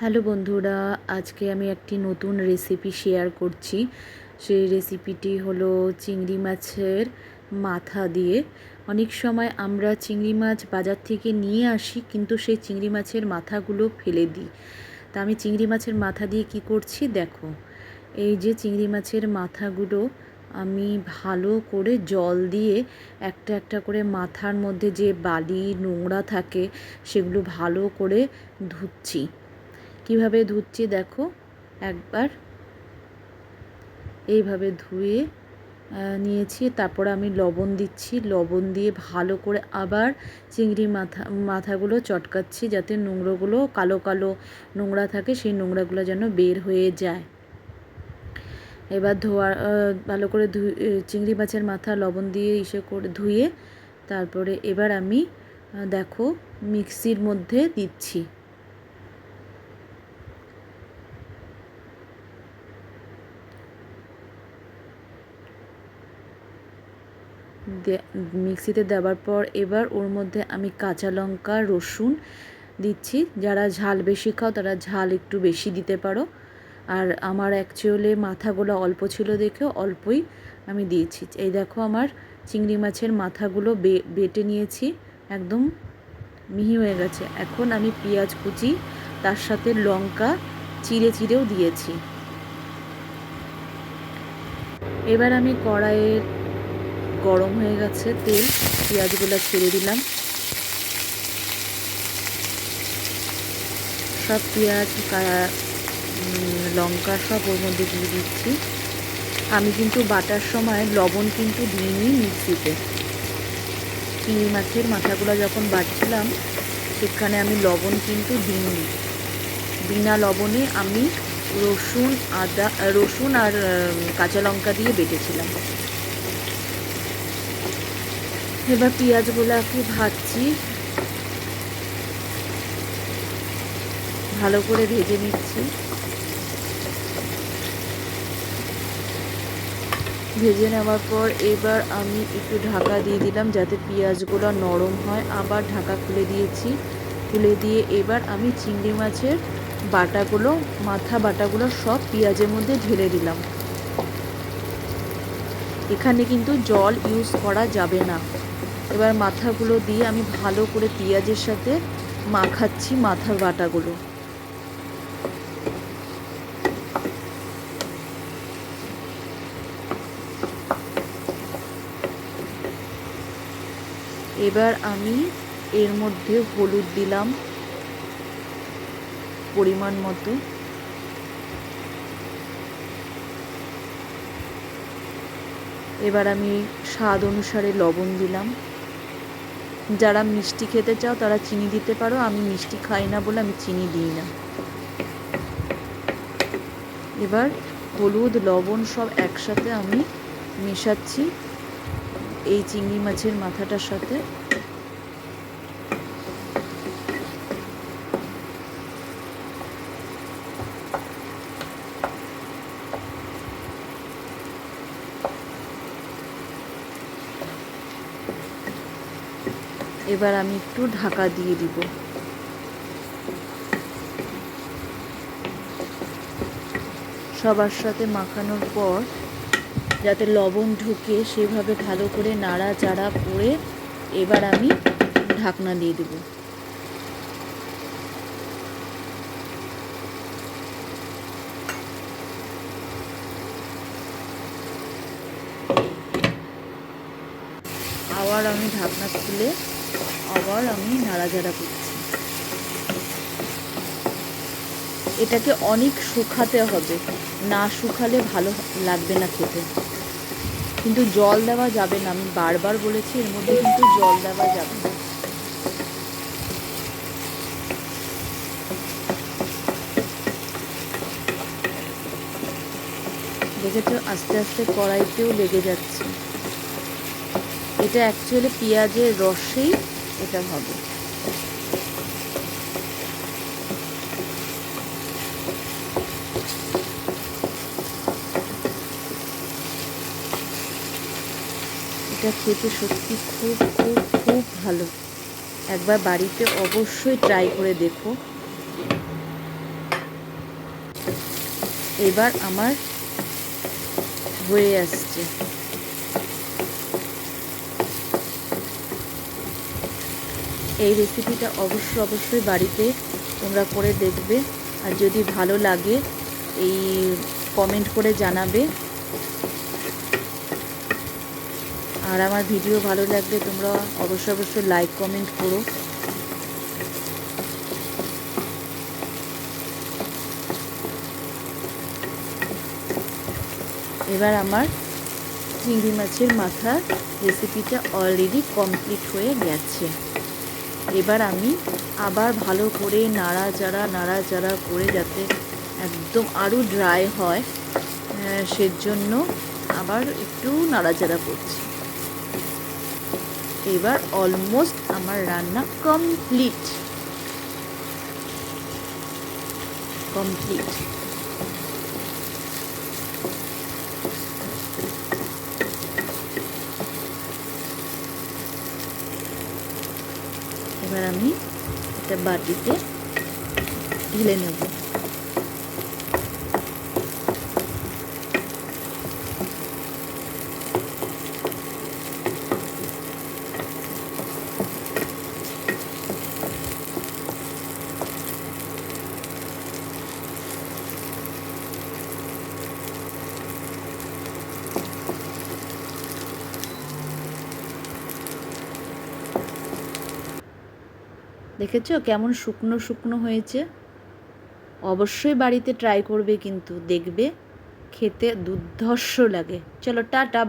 Hello বন্ধুরা, আজকে আমি একটি নতুন রেসিপি শেয়ার করছি। সেই রেসিপিটি হলো চিংড়ি মাছের মাথা দিয়ে। অনেক সময় আমরা চিংড়ি মাছ বাজার থেকে নিয়ে আসি, কিন্তু সেই চিংড়ি মাছের মাথাগুলো ফেলে দিই। তা আমি চিংড়ি মাছের মাথা দিয়ে কি করছি দেখো। এই যে চিংড়ি মাছের মাথাগুলো আমি ভালো করে জল দিয়ে একটা একটা করে মাথার মধ্যে যে বালি, নোংরা থাকে, সেগুলো ভালো করে ধুচ্ছি। কীভাবে ধুচ্ছি দেখো, একবার। এইভাবে ধুয়ে নিয়েছি। তারপর আমি লবণ দিচ্ছি। লবণ দিয়ে ভালো করে আবার চিংড়ি মাথা, মাথাগুলো চটকাচ্ছি যাতে নোংরাগুলো, কালো কালো নোংরা থাকে, সেই নোংরাগুলো যেন বের হয়ে যায়। এবার ধোয়া ভালো করে ধুয়ে চিংড়ি মাছের মাথা লবণ দিয়ে ইসে করে, ধুয়ে তারপরে এবার আমি দেখো, মিক্সির মধ্যে দিচ্ছি। মিক্সিতে দেওয়ার পর এবার ওর মধ্যে আমি কাঁচা লঙ্কা, রসুন দিচ্ছি। যারা ঝাল বেশি খাও, তারা ঝাল একটু বেশি দিতে পারো। আর আমার অ্যাকচুয়ালি মাথাগুলো অল্প ছিল দেখে অল্পই আমি দিয়েছি। এই দেখো আমার চিংড়ি মাছের মাথাগুলো বেটে নিয়েছি। একদম মিহি হয়ে গেছে। এখন আমি পেঁয়াজ কুচি, তার সাথে লঙ্কা চিড়ে চিড়েও দিয়েছি। এবার আমি কড়াইয়ের গরম হয়ে গেছে, তেল, পেঁয়াজগুলো ছেড়ে দিলাম। সব পেঁয়াজ লঙ্কা সব ওর মধ্যে দিয়ে দিচ্ছি। আমি কিন্তু বাটার সময় লবণ কিন্তু দিইনি মিক্সিতে। চিংড়ি মাছের মাথাগুলো যখন বাটছিলাম, সেখানে আমি লবণ কিন্তু দিইনি। বিনা লবণে আমি রসুন, আদা, রসুন আর কাঁচা লঙ্কা দিয়ে বেটেছিলাম। এবার পেঁয়াজগুলোকে ভাজছি। ভালো করে ভেজে নিচ্ছি। ভেজে নেওয়ার পর এবার আমি একটু ঢাকা দিয়ে দিলাম যাতে পেঁয়াজগুলো নরম হয়। আবার ঢাকা খুলে দিয়েছি। খুলে দিয়ে এবার আমি চিংড়ি মাছের বাটাগুলো, মাথা বাটাগুলো সব পেঁয়াজের মধ্যে ঢেলে দিলাম। এখানে কিন্তু জল ইউজ করা যাবে না। এবার মাথাগুলো দিয়ে আমি ভালো করে পেঁয়াজের সাথে মাখাচ্ছি মাথার বাটাগুলো। এবার আমি এর মধ্যে হলুদ দিলাম পরিমাণ মতো। এবার আমি স্বাদ অনুসারে লবণ দিলাম। যারা মিষ্টি খেতে চাও, তারা চিনি দিতে পারো। আমি মিষ্টি খাই না বলে আমি চিনি দিই না। এবার হলুদ, লবণ সব একসাথে আমি মেশাচ্ছি। এই চিংড়ি মাছের মাথাটার সাথে এবার আমি একটু ঢাকা দিয়ে দিব। সবার সাথে মাখানোর পর যাতে লবণ ঢুকে সেভাবে ভালো করে নাড়া চাড়া করে এবার আমি ঢাকনা দিয়ে দেব। আবার আমি ঢাকনা খুলে আবার আমি নাড়াচাড়া করছি। এটাকে অনেক শুকাতে হবে। না শুকালে ভালো লাগবে না খেতে। কিন্তু জল দেওয়া যাবে না। আমি বারবার বলেছি, এর মধ্যে কিন্তু জল দেওয়া যাবে না। দেখেছ, আস্তে আস্তে কড়াইতেও লেগে যাচ্ছে। এটা অ্যাকচুয়ালি পেঁয়াজের রসেই এটা হবে। এটা খেতে সত্যি খুব খুব খুব ভালো। একবার বাড়িতে অবশ্যই ট্রাই করে দেখো। এবার আমার হয়ে আসছে। এই রেসিপিটা অবশ্যই অবশ্যই বাড়িতে তোমরা করে দেখবে। আর যদি ভালো লাগে, এই কমেন্ট করে জানাবে। আর আমার ভিডিও ভালো লাগলে তোমরা অবশ্যই অবশ্যই লাইক কমেন্ট করো। এবার আমার চিংড়ি মাছের মাথার রেসিপিটা অলরেডি কমপ্লিট হয়ে গেছে। এবার আমি আবার ভালো করে নাড়াচাড়া নাড়াচাড়া করে যাতে একদম আরও ড্রাই হয় সেজন্য আবার একটু নাড়াচাড়া করছি। এবার অলমোস্ট আমার রান্না কমপ্লিট কমপ্লিট এবার আমি একটা বাটিতে ঢেলে নেব। দেখেছ কেমন শুকনো শুকনো হয়েছে? অবশ্যই বাড়িতে ট্রাই করবে কিন্তু, দেখবে খেতে দুর্ধর্ষ লাগে। চলো, টাটা